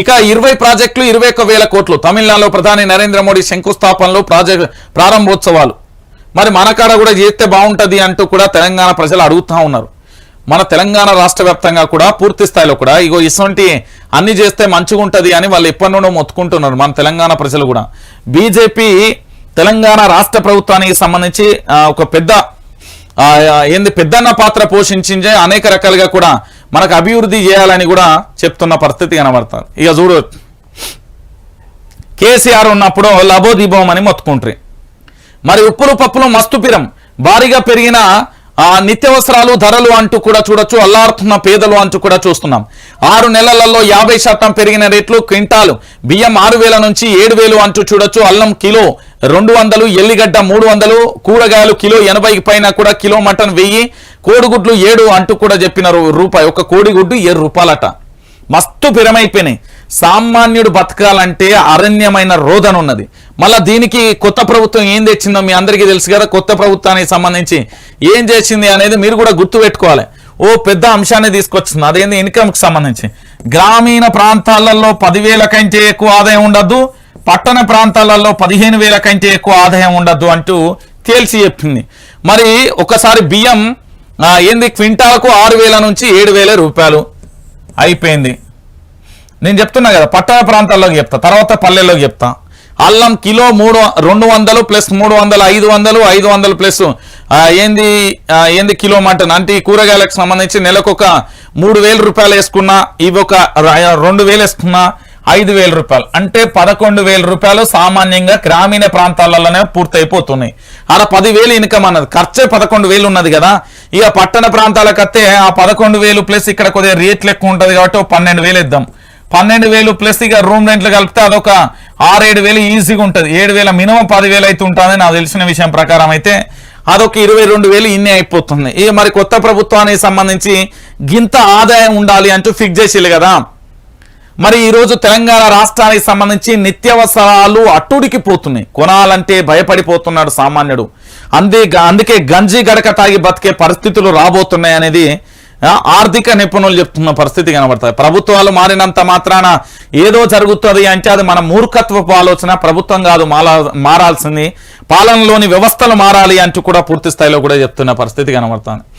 ఇక ఇరవై ప్రాజెక్టులు ఇరవై ఒక్క వేల కోట్లు. తమిళనాడులో ప్రధాని నరేంద్ర మోడీ శంకుస్థాపనలో ప్రాజెక్ట్ ప్రారంభోత్సవాలు. మరి మన కాడ కూడా చేస్తే బాగుంటుంది అంటూ కూడా తెలంగాణ ప్రజలు అడుగుతా ఉన్నారు. మన తెలంగాణ రాష్ట్ర వ్యాప్తంగా కూడా పూర్తి స్థాయిలో కూడా ఇగో ఇటువంటి అన్ని చేస్తే మంచిగా అని వాళ్ళు ఎప్పటి నుండో మొత్తుకుంటున్నారు మన తెలంగాణ ప్రజలు కూడా. బీజేపీ తెలంగాణ రాష్ట్ర ప్రభుత్వానికి సంబంధించి ఒక పెద్ద ఏంది పెద్దన్న పాత్ర పోషించిందే అనేక రకాలుగా కూడా మనకు అభివృద్ధి చేయాలని కూడా చెప్తున్న పరిస్థితి కనబడుతుంది. ఇక చూడు కేసీఆర్ ఉన్నప్పుడు లబోదీబోం అని మొత్తుకుంటారు. మరి ఉప్పులు పప్పులు మస్తు పిరం. భారీగా పెరిగిన ఆ నిత్యవసరాలు ధరలు అంటూ కూడా చూడొచ్చు అల్లారుతున్న పేదలు అంటూ కూడా చూస్తున్నాం. ఆరు నెలలలో యాభై శాతం పెరిగిన రేట్లు క్వింటాలు బియ్యం ఆరు వేల నుంచి ఏడు వేలు అంటూ చూడొచ్చు అల్లం కిలో రెండు వందలు ఎల్లిగడ్డ మూడు వందలు కూరగాయలు కిలో ఎనభైకి పైన కూడా కిలో మటన్ వెయ్యి కోడిగుడ్లు ఏడు అంటూ కూడా చెప్పిన రూపాయి ఒక కోడిగుడ్డు ఏడు రూపాయలట. మస్తు పిరమైపోయినాయి సామాన్యుడు బతకాలంటే అరణ్యమైన రోదన ఉన్నది మళ్ళా దీనికి కొత్త ప్రభుత్వం ఏం తెచ్చిందో మీ అందరికీ తెలుసు కదా కొత్త ప్రభుత్వానికి సంబంధించి ఏం చేసింది అనేది మీరు కూడా గుర్తు పెట్టుకోవాలి. ఓ పెద్ద అంశాన్ని తీసుకొచ్చింది. అదేంది? ఇన్కమ్కి సంబంధించి. గ్రామీణ ప్రాంతాలలో పదివేల కంటే ఎక్కువ ఆదాయం ఉండద్దు పట్టణ ప్రాంతాలలో పదిహేను వేల కంటే ఎక్కువ ఆదాయం ఉండద్దు అంటూ తేల్చి చెప్పింది. మరి ఒకసారి బియ్యం ఏంది? క్వింటాలకు ఆరు వేల నుంచి ఏడు వేల రూపాయలు అయిపోయింది. నేను చెప్తున్నా కదా పట్టణ ప్రాంతాల్లోకి చెప్తా తర్వాత పల్లెల్లోకి చెప్తా. అల్లం కిలో మూడు రెండు వందలు ప్లస్ మూడు వందలు ఐదు వందలు ఐదు వందలు ప్లస్ ఏంది ఏంది కిలో మటన్? అంటే ఈ కూరగాయలకు సంబంధించి నెలకొక మూడు వేల రూపాయలు వేసుకున్నా ఇవి ఒక రెండు వేలు వేసుకున్నా ఐదు వేల రూపాయలు. అంటే పదకొండు వేల రూపాయలు సామాన్యంగా గ్రామీణ ప్రాంతాలలోనే పూర్తయిపోతున్నాయి. ఆడ పదివేలు ఇన్కమ్ అన్నది. ఖర్చే పదకొండు వేలు ఉన్నది కదా. ఇక పట్టణ ప్రాంతాలకు వస్తే ఆ పదకొండు వేలు ప్లస్ ఇక్కడ కొద్దిగా రేట్లు ఎక్కువ ఉంటుంది కాబట్టి పన్నెండు వేలు ఇద్దాం పన్నెండు వేలు ప్లస్ ఇక రూమ్ రెంట్లు కలిపితే అదొక ఆరేడు వేలు ఈజీగా ఉంటుంది. ఏడు వేల మినిమం పదివేలు అయితే ఉంటుంది నాకు తెలిసిన విషయం ప్రకారం అయితే అదొక ఇరవై రెండు వేలు ఇన్ని అయిపోతుంది. ఇక మరి కొత్త ప్రభుత్వానికి సంబంధించి గింత ఆదాయం ఉండాలి అంటూ ఫిక్స్ చేసేది కదా. మరి ఈరోజు తెలంగాణ రాష్ట్రానికి సంబంధించి నిత్యావసరాలు అట్టుడికి పోతున్నాయి. కొనాలంటే భయపడిపోతున్నాడు సామాన్యుడు. అందే అందుకే గంజి గడక తాగి బతికే పరిస్థితులు రాబోతున్నాయి అనేది ఆర్థిక నిపుణులు చెప్తున్న పరిస్థితి కనబడుతుంది ప్రభుత్వాలు మారినంత మాత్రాన ఏదో జరుగుతుంది అంటే అది మన మూర్ఖత్వపు ఆలోచన. ప్రభుత్వం కాదు మారాల్సింది. పాలనలోని వ్యవస్థలు మారాలి అంటూ కూడా పూర్తి స్థాయిలో కూడా చెప్తున్న పరిస్థితి కనబడుతుంది.